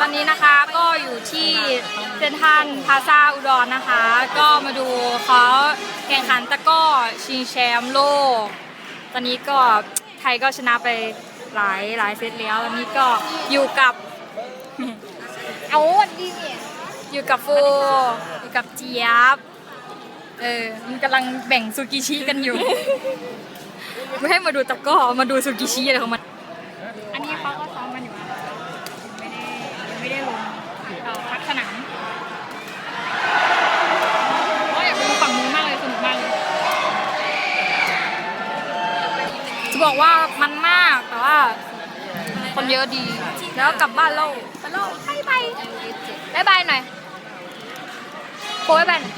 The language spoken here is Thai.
ตอนนี้นะคะก็อยู่ที่เซนทรันพาซาอุดรนะคะ ก็มาดูเขาแข่งขันตะก้อชิงแชมป์โลก ตอนนี้ก็ไทยก็ชนะไปหลายหลายเซตแล้วตอนนี้ก็อยู่กับเอาวันดีเนี่ยอยู่กับโฟอยู่กับเจี๊ยบเออมันกำลังแบ่งซูกิชิกันอยู่ ไม่ให้มาดูตะก้อมาดูซูกิชิอะไรของมันนี้เขาก็ซ้อมกันอยู่นะไม่ได้ยังไม่ได้ลงเอ่อพักสนามก็อยากไปดูฝั่งนู้นมากเลยสนุกมากเลย จะ บอกว่ามันมากแต่ว่า คนเยอะดี แล้วกลับบ้านเราไปเราบายบายบายบายหน่อยโค้ยบายบายหน่อย